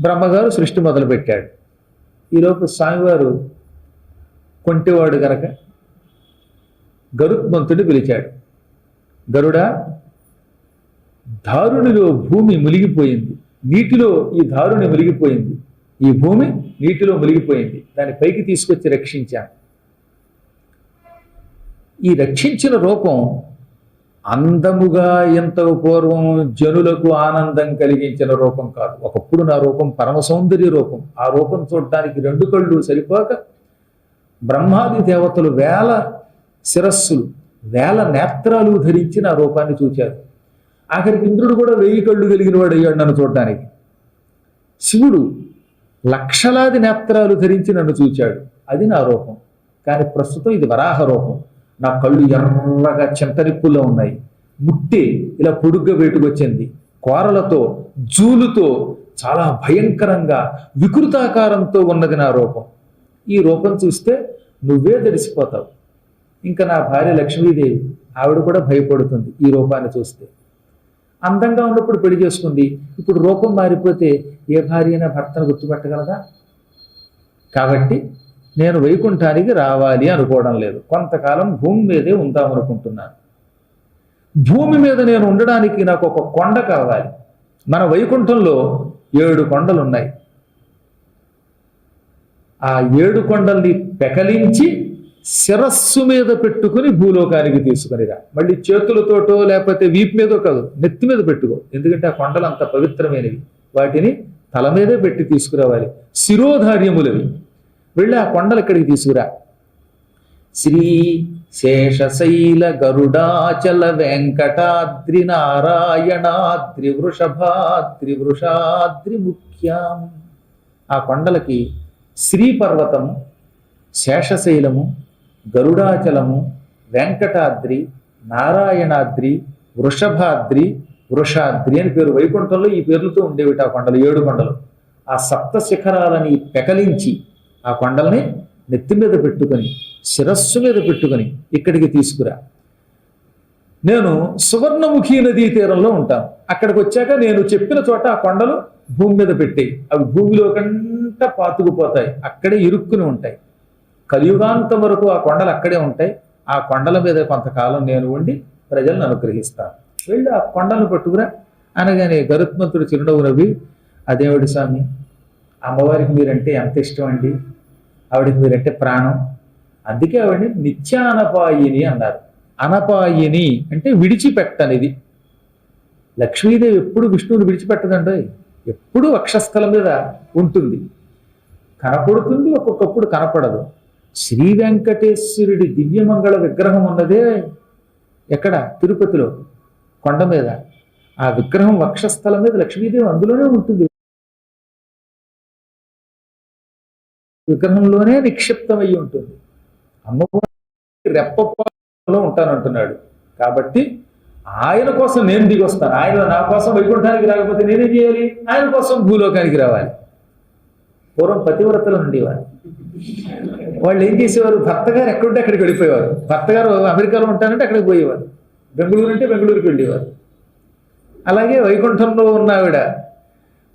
బ్రహ్మగారు సృష్టి మొదలుపెట్టాడు. ఈలోపు స్వామివారు కొంటివాడు గనక గరుత్మంతుడు పిలిచాడు. గరుడా దారుణిలో భూమి మునిగిపోయింది. నీటిలో ఈ దారుణి మునిగిపోయింది. ఈ భూమి నీటిలో మునిగిపోయింది. దాన్ని పైకి తీసుకొచ్చి రక్షించాను ఈ రక్షించిన రూపం అందముగా ఎంత పూర్వం జనులకు ఆనందం కలిగించిన రూపం కాదు. ఒకప్పుడు నా రూపం పరమ సౌందర్య రూపం. ఆ రూపం చూడడానికి రెండు కళ్ళు సరిపోక బ్రహ్మాది దేవతలు వేల శిరస్సులు వేల నేత్రాలు ధరించి నా రూపాన్ని చూచారు. ఆఖరికి ఇంద్రుడు కూడా వెయ్యి కళ్ళు కలిగిన వాడు అయ్యాడు నన్ను చూడడానికి. శివుడు లక్షలాది నేత్రాలు ధరించి నన్ను చూచాడు. అది నా రూపం. కానీ ప్రస్తుతం ఇది వరాహ రూపం. నా కళ్ళు ఎర్రగా చింతరిప్పులో ఉన్నాయి. ముట్టి ఇలా పొడుగ్గా వేటుకొచ్చింది. కోరలతో జూలుతో చాలా భయంకరంగా వికృతాకారంతో ఉన్నది నా రూపం. ఈ రూపం చూస్తే నువ్వే తెలిసిపోతావు. ఇంకా నా భార్య లక్ష్మీదేవి ఆవిడ కూడా భయపడుతుంది ఈ రూపాన్ని చూస్తే. అందంగా ఉన్నప్పుడు పెళ్ళి చేసుకుంది. ఇప్పుడు రూపం మారిపోతే ఏ భార్య అయినా భర్తను గుర్తుపెట్టగలదా? కాబట్టి నేను వైకుంఠానికి రావాలి అనుకోవడం లేదు. కొంతకాలం భూమి మీదే ఉందాం అనుకుంటున్నాను. భూమి మీద నేను ఉండడానికి నాకు ఒక కొండ కావాలి. మన వైకుంఠంలో ఏడు కొండలు ఉన్నాయి ఆ ఏడు కొండల్ని పెకలించి శిరస్సు మీద పెట్టుకుని భూలోకానికి తీసుకునిరా మళ్ళీ చేతులతోటో లేకపోతే వీపు మీదో కాదు నెత్తి మీద పెట్టుకో. ఎందుకంటే ఆ కొండలు అంత పవిత్రమైనవి. వాటిని తల మీదే పెట్టి తీసుకురావాలి. శిరోధార్యములవి. వెళ్ళి ఆ కొండలు ఇక్కడికి తీసుకురా? శ్రీ శేషశైల గరుడాచల వెంకటాద్రి నారాయణాద్రి వృషభాద్రి వృషాద్రి ముఖ్యం. ఆ కొండలకి శ్రీ పర్వతము శేషశైలము గరుడాచలము వెంకటాద్రి నారాయణాద్రి వృషభాద్రి వృషాద్రి అని పేరు వైకుంఠంలో ఈ పేర్లతో ఉండేవి ఆ కొండలు ఏడు కొండలు. ఆ సప్త శిఖరాలని పెకలించి ఆ కొండల్ని నెత్తి మీద పెట్టుకొని శిరస్సు మీద పెట్టుకొని ఇక్కడికి తీసుకురా. నేను సువర్ణముఖి నదీ తీరంలో ఉంటాను. అక్కడికి వచ్చాక నేను చెప్పిన చోట ఆ కొండలు భూమి మీద పెట్టి అవి భూమిలో కంట పాతుకుపోతాయి. అక్కడే ఇరుక్కుని ఉంటాయి. కలియుగాంతం వరకు ఆ కొండలు అక్కడే ఉంటాయి. ఆ కొండల మీద కొంతకాలం నేను ఉండి ప్రజలను అనుగ్రహిస్తాను. వెళ్ళి ఆ కొండలను పట్టుకురా. అనగానే గరుత్మంతుడు చిరునవ్వు నవ్వి అదేవిడి స్వామి? అమ్మవారికి మీరంటే ఎంత ఇష్టం అండి ఆవిడకి మీరంటే ప్రాణం. అందుకే ఆవిడని నిత్యానపాయిని అన్నారు. అనపాయిని అంటే విడిచిపెట్టనిది. లక్ష్మీదేవి ఎప్పుడు విష్ణువుని విడిచిపెట్టదండి. ఎప్పుడు వక్షస్థలం మీద ఉంటుంది. కనపడుతుంది ఒక్కొక్కప్పుడు కనపడదు. శ్రీ వెంకటేశ్వరుడి దివ్యమంగళ విగ్రహం ఉన్నదే ఎక్కడ? తిరుపతిలో కొండ మీద. ఆ విగ్రహం వక్షస్థలం మీద లక్ష్మీదేవి అందులోనే ఉంటుంది. విగ్రహంలోనే నిక్షిప్తమై ఉంటుంది. అమ్మవారి రెప్పలో ఉంటానంటున్నాడు. కాబట్టి ఆయన కోసం నేను దిగి వస్తాను ఆయన నా కోసం వైకుంఠానికి రాకపోతే నేనేం చేయాలి? ఆయన కోసం భూలోకానికి రావాలి. పూర్వం పతివ్రతలు ఉండేవారు. వాళ్ళు ఏం చేసేవారు? భర్త గారు ఎక్కడుంటే అక్కడికి వెళ్ళిపోయేవారు. భర్త గారు అమెరికాలో ఉంటానంటే అక్కడికి పోయేవారు. బెంగళూరు అంటే బెంగళూరుకి వెళ్ళేవారు. అలాగే వైకుంఠంలో ఉన్న ఆవిడ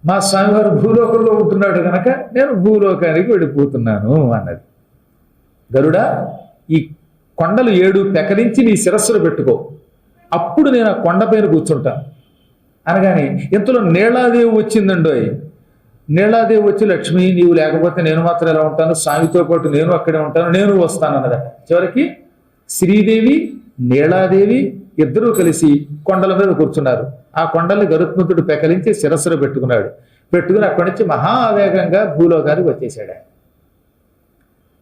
మా స్వామివారు భూలోకంలో ఉంటున్నాడు కనుక నేను భూలోకానికి వెళ్ళిపోతున్నాను అన్నది. గరుడా ఈ కొండలు ఏడు పెకరించి నీ శిరస్సును పెట్టుకో. అప్పుడు నేను ఆ కొండ పైన కూర్చుంటాను అనగానే ఇంతలో నీళాదేవి వచ్చిందండోయ్. నీళాదేవి వచ్చి లక్ష్మి నీవు లేకపోతే నేను మాత్రం ఎలా ఉంటాను? స్వామితో పాటు నేను అక్కడే ఉంటాను నేను వస్తాను అన్నదట చివరికి శ్రీదేవి నీళాదేవి ఇద్దరూ కలిసి కొండల మీద కూర్చున్నారు. ఆ కొండల్ని గరుత్మంతుడు పెకలించి శిరస్సులో పెట్టుకున్నాడు. పెట్టుకుని అక్కడి నుంచి మహావేగంగా భూలోకానికి వచ్చేసాడు ఆయన.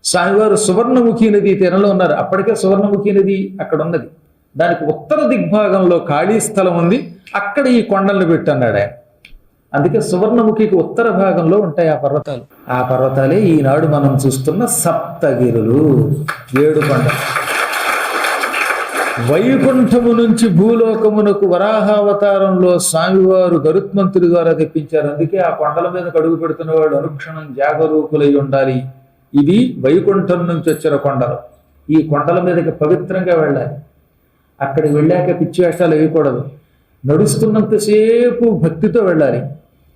స్వామివారు సువర్ణముఖి నది తీరంలో ఉన్నారు. అప్పటికే సువర్ణముఖి నది అక్కడ ఉన్నది. దానికి ఉత్తర దిగ్భాగంలో ఖాళీ స్థలం ఉంది. అక్కడ ఈ కొండల్ని పెట్టన్నాడు ఆయన. అందుకే సువర్ణముఖికి ఉత్తర భాగంలో ఉంటాయి ఆ పర్వతాలు. ఆ పర్వతాలే ఈనాడు మనం చూస్తున్న సప్తగిరులు ఏడు కొండలు. వైకుంఠము నుంచి భూలోకమునకు వరాహావతారంలో స్వామివారు గరుత్మంతుడి ద్వారా తెప్పించారు. అందుకే ఆ కొండల మీద కడుగు పెడుతున్న వాడు అనుక్షణం జాగరూకులై ఉండాలి. ఇది వైకుంఠం నుంచి వచ్చిన కొండలు. ఈ కొండల మీదకి పవిత్రంగా వెళ్ళాలి. అక్కడికి వెళ్ళాక పిచ్చి వేషాలు వేయకూడదు. నడుస్తున్నంతసేపు భక్తితో వెళ్ళాలి.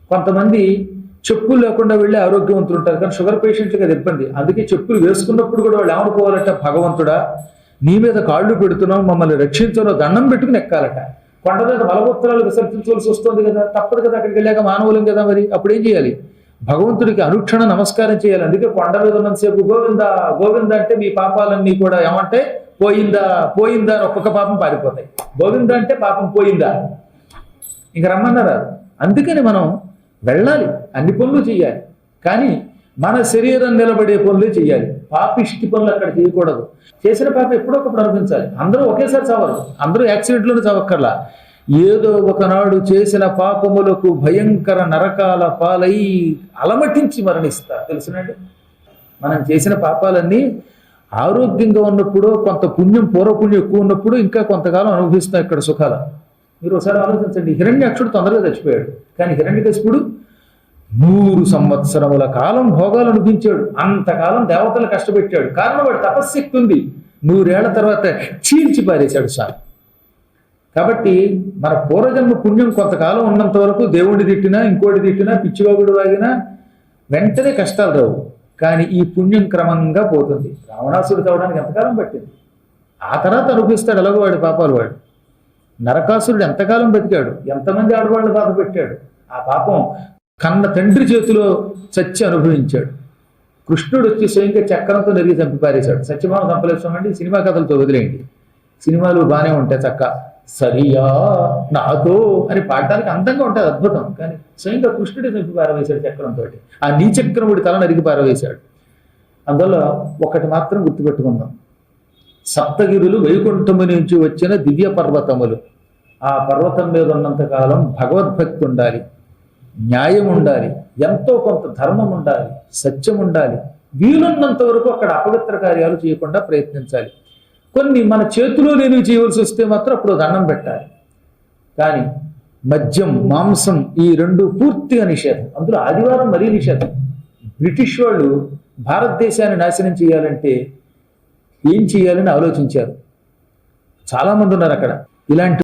కొంతమంది చెప్పులు లేకుండా వెళ్ళి ఆరోగ్యవంతులు ఉంటారు. కానీ షుగర్ పేషెంట్లకు అది ఇబ్బంది. అందుకే చెప్పులు వేసుకున్నప్పుడు కూడా వాళ్ళు ఏమనుకోవాలంటే భగవంతుడా నీ మీద కాళ్ళు పెడుతున్నాం మమ్మల్ని రక్షించను దండం పెట్టుకుని ఎక్కాలట. కొండ మీద మలమూత్రాలు విసర్జించవలసి వస్తుంది కదా తప్పదు కదా అక్కడికి వెళ్ళాక మానవులం కదా మరి. అప్పుడు ఏం చేయాలి? భగవంతుడికి అనుక్షణ నమస్కారం చేయాలి. అందుకే కొండ మీద ఉన్నంతసేపు గోవింద గోవింద అంటే మీ పాపాలన్నీ కూడా ఏమంటే పోయిందా పోయిందా అని ఒక్కొక్క పాపం పారిపోతాయి. గోవింద అంటే పాపం పోయిందా? ఇంక రమ్మన్నారా? అందుకని మనం వెళ్ళాలి. అన్ని పనులు చేయాలి. కానీ మన శరీరం నిలబడే పనులు చేయాలి. పాపిష్టి పనులు అక్కడ చేయకూడదు. చేసిన పాప ఎప్పుడో ఒకప్పుడు అనిపించాలి అందరూ ఒకేసారి చావరు. అందరూ యాక్సిడెంట్లోనే చావక్కర్లా. ఏదో ఒకనాడు చేసిన పాపములకు భయంకర నరకాల పాలై అలమటించి మరణిస్తారు. తెలుసునండి? మనం చేసిన పాపాలన్నీ ఆరోగ్యంగా ఉన్నప్పుడు కొంత పుణ్యం పూర్వపుణ్యం ఎక్కువ ఉన్నప్పుడు ఇంకా కొంతకాలం అనుభవిస్తున్నాం ఇక్కడ సుఖాలు. మీరు ఒకసారి ఆలోచించండి. హిరణ్యాక్షుడు తొందరగా చచ్చిపోయాడు. కానీ హిరణ్యకశిపుడు నూరు సంవత్సరముల కాలం భోగాలు అనిపించాడు అంతకాలం దేవతలు కష్టపెట్టాడు. కారణం వాడు తపశ్శక్తి ఉంది. నూరేళ్ళ తర్వాత చీల్చి పారేశాడు సార్ కాబట్టి మన పూర్వజన్మ పుణ్యం కొంతకాలం ఉన్నంత వరకు దేవుడిని తిట్టినా ఇంకోటి తిట్టినా పిచ్చివాగుడు వాగినా వెంటనే కష్టాలు రావు. కానీ ఈ పుణ్యం క్రమంగా పోతుంది. రావణాసుడు కావడానికి ఎంతకాలం పట్టింది? ఆ తర్వాత అనుభవిస్తాడు ఎలాగో వాడి పాపాలు వాడు. నరకాసురుడు ఎంతకాలం బతికాడు? ఎంతమంది ఆడవాళ్ళు బాధ పెట్టాడు ఆ పాపం కన్న తండ్రి చేతిలో చచ్చి అనుభవించాడు. కృష్ణుడు వచ్చి స్వయంగా చక్రంతో నెరిగి చంపి పారేశాడు. సత్యభామ చంపలేస్తామండి సినిమా కథలతో వదిలేయండి. సినిమాలు బాగానే ఉంటాయి చక్క. సరియా నాతో అని పాడటానికి అందంగా ఉంటుంది అద్భుతం. కానీ స్వయంగా కృష్ణుడే చంపి పారవేశాడు చక్రంతో. ఆ నీచక్రముడి తల నరికి పారవేశాడు. అందువల్ల ఒకటి మాత్రం గుర్తుపెట్టుకుందాం. సప్తగిరులు వైకుంఠము నుంచి వచ్చిన దివ్య పర్వతములు ఆ పర్వతం మీద ఉన్నంతకాలం భగవద్భక్తి ఉండాలి. న్యాయం ఉండాలి ఎంతో కొంత ధర్మం ఉండాలి సత్యం ఉండాలి వీలున్నంత వరకు అక్కడ అపవిత్ర కార్యాలు చేయకుండా ప్రయత్నించాలి. కొన్ని మన చేతిలో లేనివి చేయవలసి వస్తే మాత్రం అప్పుడు దండం పెట్టాలి. కానీ మద్యం మాంసం ఈ రెండు పూర్తిగా నిషేధం. అందులో ఆదివారం మరీ నిషేధం. బ్రిటిష్ వాళ్ళు భారతదేశాన్ని నాశనం చేయాలంటే ఏం చేయాలని ఆలోచించారు? చాలామంది ఉన్నారు అక్కడ. ఇలాంటి